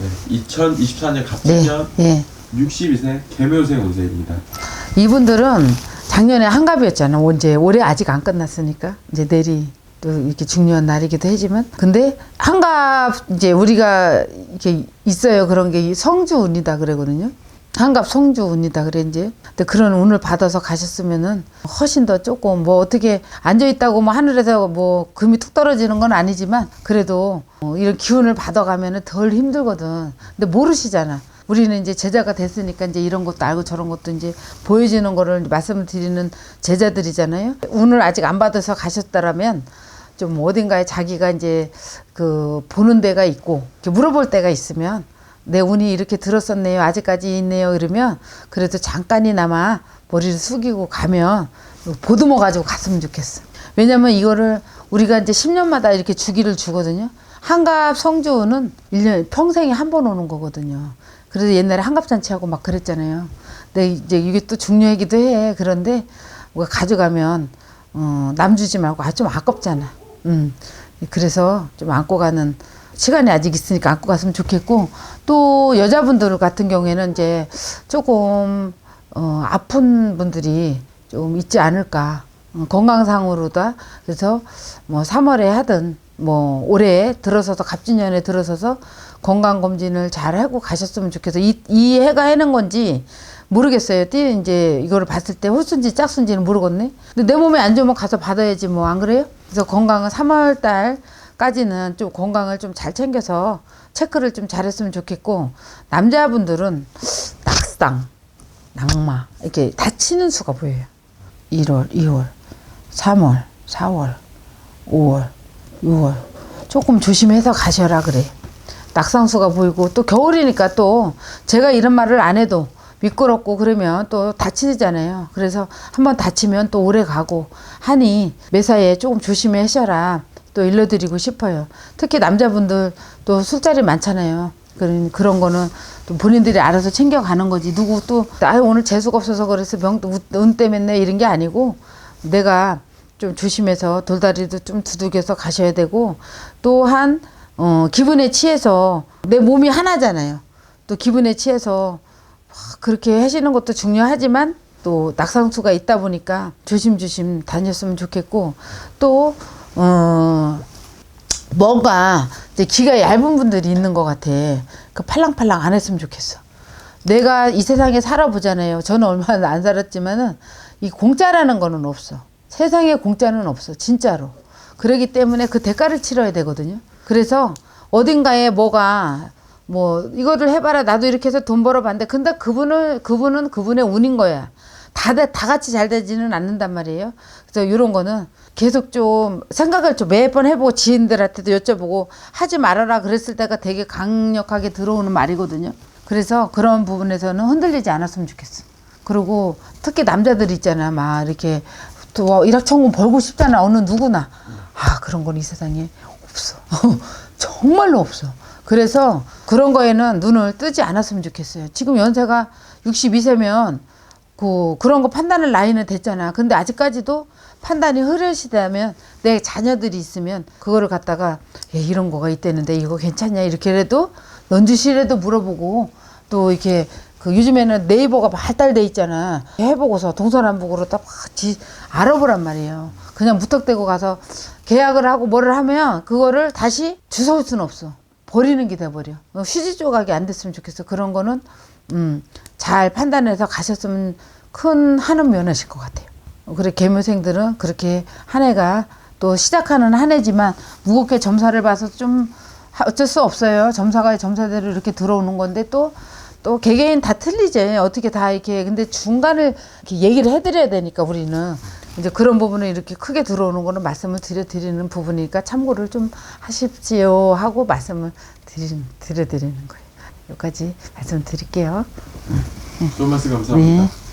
네, 2024년 네, 갑진년 예. 62세 개묘생 운세입니다. 이분들은 작년에 한갑이었잖아. 언제 올해 아직 안 끝났으니까 이제 내리 또 이렇게 중요한 날이기도 하지만 근데 한갑 이제 우리가 이렇게 있어요 그런 게 성주 운이다 그러거든요. 한갑 성주 운이다 그래 이제 근데 그런 운을 받아서 가셨으면은 훨씬 더 조금 뭐 어떻게 앉아 있다고 뭐 하늘에서 뭐 금이 툭 떨어지는 건 아니지만 그래도 어, 이런 기운을 받아가면은 덜 힘들거든. 근데 모르시잖아. 우리는 이제 제자가 됐으니까 이제 이런 것도 알고 저런 것도 이제 보여지는 거를 말씀을 드리는 제자들이잖아요. 운을 아직 안 받아서 가셨다라면 좀 어딘가에 자기가 이제 그 보는 데가 있고 물어볼 때가 있으면 내 운이 이렇게 들었었네요. 아직까지 있네요. 이러면 그래도 잠깐이나마 머리를 숙이고 가면 보듬어 가지고 갔으면 좋겠어. 왜냐면 이거를 우리가 이제 10년마다 이렇게 주기를 주거든요. 한갑 성주는 1년 평생에 한 번 오는 거거든요. 그래서 옛날에 한갑 잔치하고 막 그랬잖아요. 근데 이제 이게 또 중요하기도 해. 그런데 우리가 가져가면 어, 남 주지 말고 아, 좀 아깝잖아. 음. 그래서 좀 안고 가는 시간이 아직 있으니까 안고 갔으면 좋겠고 또 여자분들 같은 경우에는 이제 조금 어, 아픈 분들이 좀 있지 않을까 어, 건강상으로다 그래서 뭐 3월에 하든 뭐 올해 들어서서 갑진년에 들어서서 건강 검진을 잘 하고 가셨으면 좋겠어 이, 이 해가 해는 건지 모르겠어요. 띠 이제 이거를 봤을 때 홀순지 짝순지는 모르겠네. 근데 내 몸에 안 좋으면 가서 받아야지 뭐 안 그래요? 그래서 건강은 3월 달 까지는 좀 건강을 좀 잘 챙겨서 체크를 좀 잘했으면 좋겠고 남자분들은 낙상, 낙마 이렇게 다치는 수가 보여요. 1월, 2월, 3월, 4월, 5월, 6월 조금 조심해서 가셔라 그래. 낙상수가 보이고 또 겨울이니까 또 제가 이런 말을 안 해도 미끄럽고 그러면 또 다치잖아요. 그래서 한번 다치면 또 오래 가고 하니 매사에 조금 조심히 하셔라. 또 일러드리고 싶어요. 특히 남자분들 또 술자리 많잖아요. 그런 그런 거는 또 본인들이 알아서 챙겨가는 거지. 누구 또아 오늘 재수가 없어서 그래서 명운 때문에 이런 게 아니고 내가 좀 조심해서 돌다리도 좀 두들겨서 가셔야 되고 또한 어, 기분에 취해서 내 몸이 하나잖아요. 또 기분에 취해서 막 그렇게 하시는 것도 중요하지만 또 낙상수가 있다 보니까 조심조심 다녔으면 좋겠고 또 어, 뭔가 이제 기가 얇은 분들이 있는 것 같아. 그 팔랑팔랑 안 했으면 좋겠어. 내가 이 세상에 살아보잖아요. 저는 얼마나 안 살았지만은 이 공짜라는 거는 없어. 세상에 공짜는 없어. 진짜로. 그러기 때문에 그 대가를 치러야 되거든요. 그래서 어딘가에 뭐가 뭐 이거를 해봐라 나도 이렇게 해서 돈 벌어봤는데 근데 그분은 그분은 그분의 운인 거야. 다, 다 다 같이 잘 되지는 않는단 말이에요. 그래서 이런 거는 계속 좀 생각을 좀 매번 해보고 지인들한테도 여쭤보고 하지 말아라 그랬을 때가 되게 강력하게 들어오는 말이거든요. 그래서 그런 부분에서는 흔들리지 않았으면 좋겠어. 그리고 특히 남자들 있잖아. 막 이렇게 또 일확천금 벌고 싶잖아. 어느 누구나. 아, 그런 건 이 세상에 없어. 정말로 없어. 그래서 그런 거에는 눈을 뜨지 않았으면 좋겠어요. 지금 연세가 62세면 그 그런 거 판단을 나이는 됐잖아. 근데 아직까지도 판단이 흐려지다면 내 자녀들이 있으면 그거를 갖다가 야, 이런 거가 있다는데 이거 괜찮냐 이렇게라도 넌주시라도 물어보고 또 이렇게 그 요즘에는 네이버가 발달돼 있잖아. 해보고서 동서남북으로 딱 지, 알아보란 말이에요. 그냥 무턱대고 가서 계약을 하고 뭐를 하면 그거를 다시 주워올 수는 없어. 버리는 게 돼버려. 어, 휴지 조각이 안 됐으면 좋겠어. 그런 거는 음, 잘 판단해서 가셨으면 큰 한은 면하실 것 같아요. 어, 그래 개묘생들은 그렇게 한 해가 또 시작하는 한 해지만 무겁게 점사를 봐서 좀 하- 어쩔 수 없어요. 점사가 점사대로 이렇게 들어오는 건데 또 또 개개인 다 틀리지. 어떻게 다 이렇게 근데 중간을 이렇게 얘기를 해드려야 되니까 우리는 이제 그런 부분을 이렇게 크게 들어오는 거는 말씀을 드려 드리는 부분이니까 참고를 좀 하십시오 하고 말씀을 드리, 드려 드리는 거예요. 여기까지 말씀드릴게요. 좋은 말씀 감사합니다. 네.